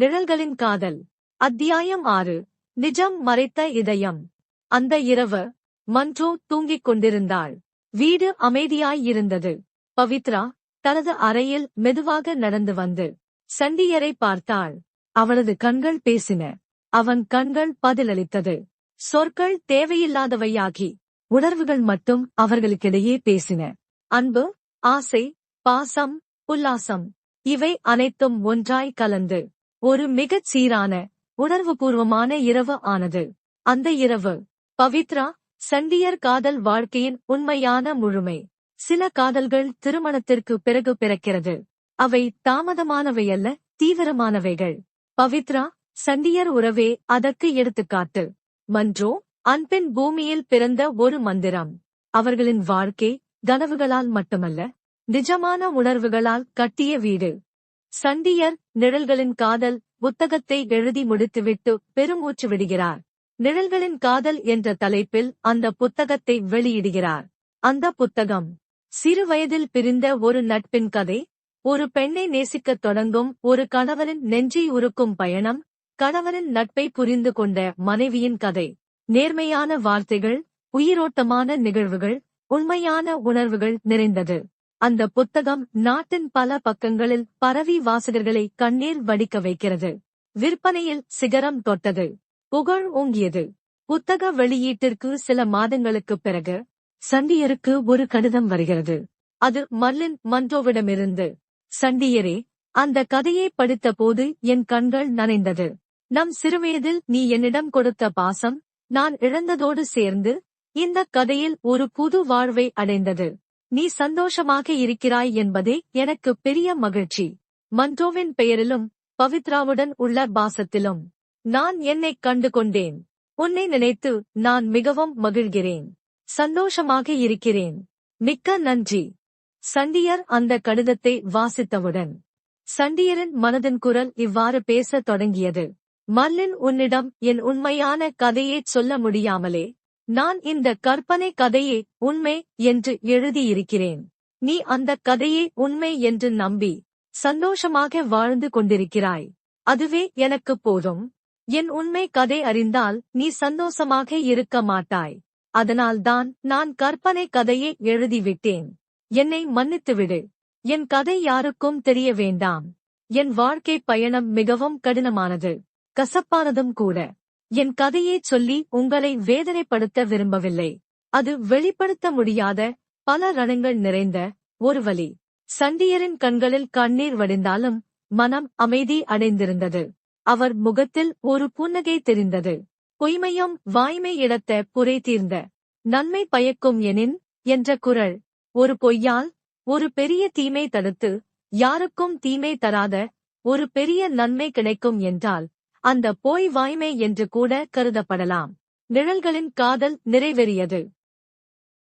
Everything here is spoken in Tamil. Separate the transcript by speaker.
Speaker 1: நிழல்களின் காதல் அத்தியாயம் ஆறு நிஜம் மறைத்த இதயம் அந்த இரவு மன்றோ தூங்கிக் கொண்டிருந்தாள் வீடு அமைதியாயிருந்தது பவித்ரா தனது அறையில் மெதுவாக நடந்து வந்து சண்டியரை பார்த்தாள் அவளது கண்கள் பேசின அவன் கண்கள் பதிலளித்தது சொற்கள் தேவையில்லாதவையாகி உணர்வுகள் மட்டும் அவர்களுக்கிடையே பேசின அன்பு ஆசை பாசம் உல்லாசம் இவை அனைத்தும் ஒன்றாய் கலந்து ஒரு மிகச் சீரான உணர்வுபூர்வமான இரவு ஆனது அந்த இரவு பவித்ரா சண்டியர் காதல் வாழ்க்கையின் உண்மையான முழுமை சில காதல்கள் திருமணத்திற்கு பிறகு பிறக்கிறது அவை தாமதமானவையல்ல தீவிரமானவைகள் பவித்ரா சண்டியர் உறவே அதற்கு எடுத்துக்காட்டு மன்றோ அன்பின் பூமியில் பிறந்த ஒரு மந்திரம் அவர்களின் வாழ்க்கை கனவுகளால் மட்டுமல்ல நிஜமான உணர்வுகளால் கட்டிய வீடு சண்டியர் நிழல்களின் காதல் புத்தகத்தை எழுதி முடித்துவிட்டு பெருமூச்சு விடுகிறார் நிழல்களின் காதல் என்ற தலைப்பில் அந்த புத்தகத்தை வெளியிடுகிறார் அந்த புத்தகம் சிறுவயதில் பிரிந்த ஒரு நட்பின் கதை ஒரு பெண்ணை நேசிக்கத் தொடங்கும் ஒரு கணவரின் நெஞ்சை உருக்கும் பயணம் கணவரின் நட்பை புரிந்து கொண்ட மனைவியின் கதை நேர்மையான வார்த்தைகள் உயிரோட்டமான நிகழ்வுகள் உண்மையான உணர்வுகள் நிறைந்தது அந்த புத்தகம் நாட்டின் பல பக்கங்களில் பரவி வாசகர்களை கண்ணீர் வடிக்க வைக்கிறது விற்பனையில் சிகரம் தொட்டது புகழ் ஓங்கியது புத்தக வெளியீட்டிற்கு சில மாதங்களுக்குப் பிறகு சண்டியருக்கு ஒரு கடிதம் வருகிறது அது மல்லின் மன்றோவிடமிருந்து சண்டியரே அந்த கதையை போது என் கண்கள் நனைந்தது நம் சிறுவயதில் நீ என்னிடம் கொடுத்த பாசம் நான் இழந்ததோடு சேர்ந்து இந்த கதையில் ஒரு புது வாழ்வை அடைந்தது நீ சந்தோஷமாக இருக்கிறாய் என்பதே எனக்கு பெரிய மகிழ்ச்சி மண்டோவின் பெயரிலும் பவித்ராவுடன் உள்ள பாசத்திலும் நான் என்னைக் கண்டு கொண்டேன் உன்னை நினைத்து நான் மிகவும் மகிழ்கிறேன் சந்தோஷமாக இருக்கிறேன் மிக்க நன்றி சண்டியர் அந்த கடிதத்தை வாசித்தவுடன் சண்டியரின் மனதின் குரல் இவ்வாறு பேசத் தொடங்கியது மல்லின் உன்னிடம் என் உண்மையான கதையைச் சொல்ல முடியாமலே நான் இந்த கற்பனை கதையை உண்மை என்று எழுதியிருக்கிறேன் நீ அந்த கதையை உண்மை என்று நம்பி சந்தோஷமாக வாழ்ந்து கொண்டிருக்கிறாய் அதுவே எனக்கு போதும் என் உண்மை கதை அறிந்தால் நீ சந்தோஷமாக இருக்க மாட்டாய் அதனால்தான் நான் கற்பனை கதையை எழுதிவிட்டேன் என்னை மன்னித்துவிடு என் கதை யாருக்கும் தெரிய வேண்டாம் என் வாழ்க்கை பயணம் மிகவும் கடினமானது கசப்பானதும் கூட என் கதையைச் சொல்லி உங்களை வேதனைப்படுத்த விரும்பவில்லை அது வெளிப்படுத்த முடியாத பல ரணங்கள் நிறைந்த ஒரு வழி சண்டியரின் கண்களில் கண்ணீர் வடிந்தாலும் மனம் அமைதி அடைந்திருந்தது அவர் முகத்தில் ஒரு புன்னகை தெரிந்தது பொய்மையும் வாய்மை இடத்த புரை தீர்ந்த நன்மை பயக்கும் எனின் என்ற குரல் ஒரு பொய்யால் ஒரு பெரிய தீமை தடுத்து யாருக்கும் தீமை தராத ஒரு பெரிய நன்மை கிடைக்கும் என்றால் அந்த போய் வாய்மை என்று கூட கருதப்படலாம் நிழல்களின் காதல் நிறைவேறியது